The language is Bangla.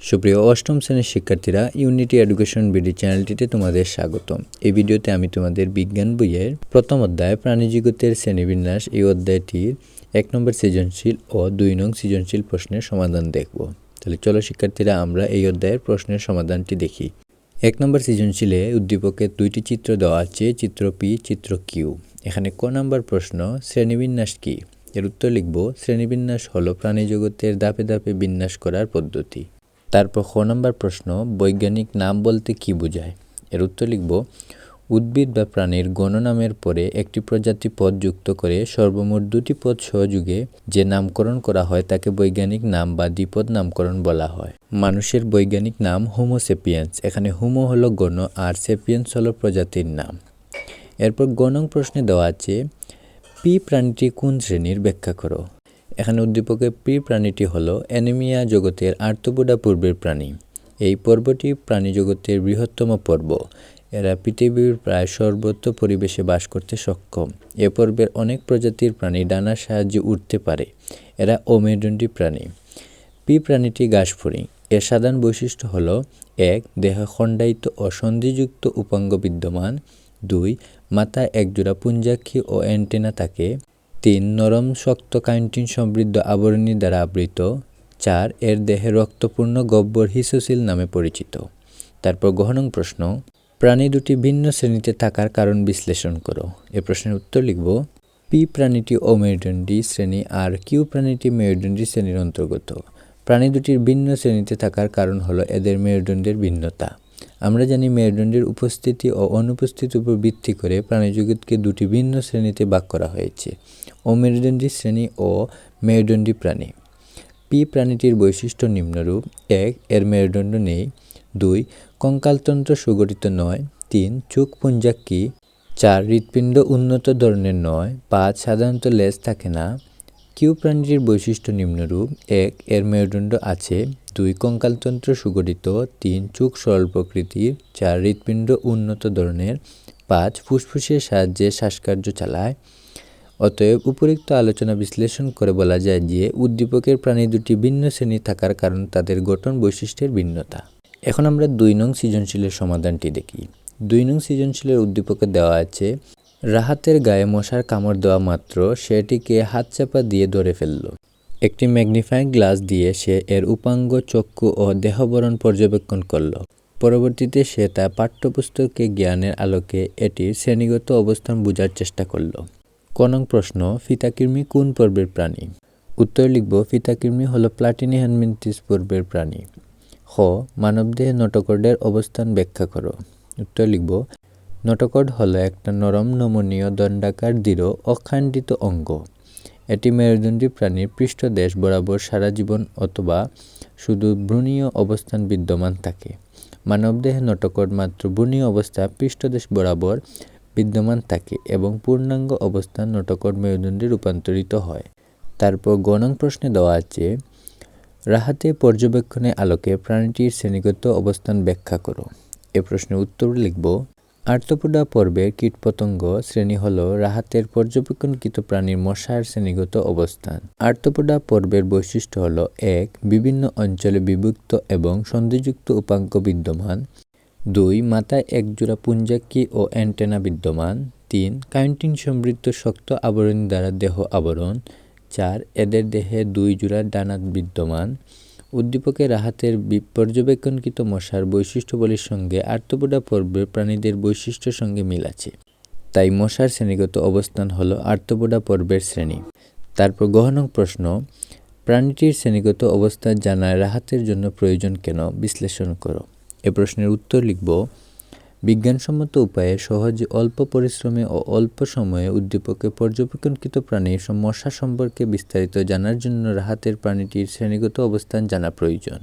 সুপ্রিয় অষ্টম শ্রেণির শিক্ষার্থীরা ইউনিটি এডুকেশন বিডি চ্যানেলটিতে তোমাদের স্বাগতম। এই ভিডিওতে আমি তোমাদের বিজ্ঞান বইয়ের প্রথম অধ্যায়, প্রাণীজগতের শ্রেণীবিন্যাস, এই অধ্যায়টির এক নম্বর সৃজনশীল ও দুই নং সৃজনশীল প্রশ্নের সমাধান দেখব। তাহলে চলো শিক্ষার্থীরা, আমরা এই অধ্যায়ের প্রশ্নের সমাধানটি দেখি। এক নম্বর সৃজনশীলে উদ্দীপকের দুইটি চিত্র দেওয়া আছে, চিত্র পি চিত্র কিউ এখানে ক নম্বর প্রশ্ন, শ্রেণীবিন্যাস কী? এর উত্তর লিখব, শ্রেণীবিন্যাস হলো প্রাণীজগতের ধাপে ধাপে বিন্যাস করার পদ্ধতি। তারপর খ নম্বর প্রশ্ন, বৈজ্ঞানিক নাম বলতে কি বোঝায়? এর উত্তর লিখব, উদ্ভিদ বা প্রাণীর গণনামের পরে একটি প্রজাতি পদ যুক্ত করে সর্বমোট দুটি পদ সহযোগে যে নামকরণ করা হয় তাকে বৈজ্ঞানিক নাম বা দ্বিপদ নামকরণ বলা হয়। মানুষের বৈজ্ঞানিক নাম হোমোসেপিয়েন্স এখানে হোমো হলো গণ আর সেপিয়েন্স হলো প্রজাতির নাম। এরপর গণং প্রশ্নে দেওয়া আছে, পি প্রাণীটি কোন শ্রেণির? ব্যাখ্যা করো। এখানে উদ্দীপকের পি প্রাণীটি হলো অ্যানিমিয়া জগতের আর্তবোডা পূর্বের প্রাণী। এই পর্বটি প্রাণী জগতের বৃহত্তম পর্ব। এরা পৃথিবীর প্রায় সর্বত্র পরিবেশে বাস করতে সক্ষম। এ পর্বের অনেক প্রজাতির প্রাণী ডানার সাহায্যে উঠতে পারে। এরা অমেরুদণ্ডী প্রাণী। পি প্রাণীটি ঘাসফড়িং। এর সাধারণ বৈশিষ্ট্য হল, এক, দেহ খণ্ডায়িত ও সন্ধিযুক্ত উপাঙ্গ বিদ্যমান। দুই, মাথায় একজোড়া পুঞ্জাক্ষী ও অ্যান্টেনা থাকে। তিন নরম, শক্ত কাইন্টিন সমৃদ্ধ আবরণী দ্বারা আবৃত। চার, এর দেহে রক্তপূর্ণ গব্বর হিসোসিল নামে পরিচিত। তারপর গহনং প্রশ্ন, প্রাণী দুটি ভিন্ন শ্রেণীতে থাকার কারণ বিশ্লেষণ করো। এ প্রশ্নের উত্তর লিখব, পি প্রাণীটি অমেরুদণ্ডী শ্রেণি আর কিউ প্রাণীটি মেরুদণ্ডী শ্রেণির অন্তর্গত। প্রাণী দুটির ভিন্ন শ্রেণীতে থাকার কারণ হলো এদের মেরুদণ্ডের ভিন্নতা। আমরা জানি মেরুদণ্ডের উপস্থিতি ও অনুপস্থিতির উপর ভিত্তি করে প্রাণীজগৎকে দুটি ভিন্ন শ্রেণীতে ভাগ করা হয়েছে। অমেরুদণ্ডী শ্রেণি ও মেরুদণ্ডী প্রাণী। পি প্রাণীটির বৈশিষ্ট্য নিম্নরূপ। এক, এর মেরুদণ্ড নেই। দুই, কঙ্কালতন্ত্র সুগঠিত নয়। তিন, চোখ পুঞ্জাক্কি চার, হৃৎপিণ্ড উন্নত ধরনের নয়। পাঁচ, সাধারণত লেজ থাকে না। কিউ প্রাণীটির বৈশিষ্ট্য নিম্নরূপ। এক, এর মেরুদণ্ড আছে। দুই কঙ্কালতন্ত্র সুগঠিত, তিন চোখ সরল প্রকৃতির, চার হৃৎপিণ্ড উন্নত ধরনের, পাঁচ ফুসফুসের সাহায্যে শ্বাসকার্য চালায়। অতএব উপরিক্ত আলোচনা বিশ্লেষণ করে বলা যায় যে উদ্দীপকের প্রাণী দুটি ভিন্ন শ্রেণি থাকার কারণ তাদের গঠন বৈশিষ্ট্যের ভিন্নতা। এখন আমরা দুই নং সৃজনশীলের সমাধানটি দেখি। দুই নং সৃজনশীলের উদ্দীপকে দেওয়া আছে, রাহাতের গায়ে মশার কামড় দেওয়া মাত্র, সেটিকে হাত চাপা দিয়ে ধরে ফেলল। একটি ম্যাগনিফাইং গ্লাস দিয়ে সে এর উপাঙ্গ চক্ষু ও দেহবরণ পর্যবেক্ষণ করল। পরবর্তীতে সে তার পাঠ্যপুস্তকে জ্ঞানের আলোকে এটির শ্রেণীগত অবস্থান বোঝার চেষ্টা করল। কনং প্রশ্ন ফিতাকির্মি কোন পর্বের প্রাণী? উত্তর লিখব ফিতাকির্মি হল প্লাটিনি হ্যানমিন্টিস পর্বের প্রাণী। খ মানবদেহে নটকর্ডের অবস্থান ব্যাখ্যা করো। উত্তর লিখব, নটকর্ড হলো একটা নরম নমনীয় দণ্ডাকার দৃঢ় অখাণ্ডিত অঙ্গ। এটি মেরুদণ্ডী প্রাণীর পৃষ্ঠদেশ বরাবর সারা জীবন অথবা শুধু ভ্রূণীয় অবস্থান বিদ্যমান থাকে। মানবদেহে নটকর্ড মাত্র ভ্রূণীয় অবস্থা পৃষ্ঠদেশ বরাবর বিদ্যমান থাকে এবং পূর্ণাঙ্গ অবস্থান নটকট মেরুদণ্ডে রূপান্তরিত হয়। তারপর গণং প্রশ্নে দেওয়া আছে, রাহাতে পর্যবেক্ষণে আলোকে প্রাণীটির শ্রেণীগত অবস্থান ব্যাখ্যা করো। এ প্রশ্নের উত্তর লিখব আর্তপোডা পর্বের কীটপতঙ্গ শ্রেণি হল রাহাতের পর্যবেক্ষণকৃত প্রাণীর মশার শ্রেণীগত অবস্থান। আর্তপোডা পর্বের বৈশিষ্ট্য হল, এক, বিভিন্ন অঞ্চলে বিভক্ত এবং সন্ধিযুক্ত উপাঙ্গ বিদ্যমান। দুই, মাথায় একজোড়া পুঞ্জাক্কি ও অ্যান্টেনা বিদ্যমান। তিন কাউন্টিন সমৃদ্ধ শক্ত আবরণ দ্বারা দেহ আবরণ। চার, এদের দেহে দুই জোড়া ডানা বিদ্যমান। উদ্দীপকে রাহাতের পর্যবেক্ষণকৃত মশার বৈশিষ্ট্যবলীর সঙ্গে আর্তপোডা পর্বের প্রাণীদের বৈশিষ্ট্য সঙ্গে মিল আছে। তাই মশার শ্রেণীগত অবস্থান হল আর্তপোডা পর্বের শ্রেণি। তারপর গহনং প্রশ্ন, প্রাণীটির শ্রেণীগত অবস্থা জানায় রাহাতের জন্য প্রয়োজন কেন? বিশ্লেষণ করো। এ প্রশ্নের উত্তর লিখব বিজ্ঞানসম্মত উপায়ে সহজে অল্প পরিশ্রমে ও অল্প সময়ে উদ্দীপকে পর্যবেক্ষণকৃত প্রাণীর মশা সম্পর্কে বিস্তারিত জানার জন্য রাহাতের প্রাণীটির শ্রেণীগত অবস্থান জানা প্রয়োজন।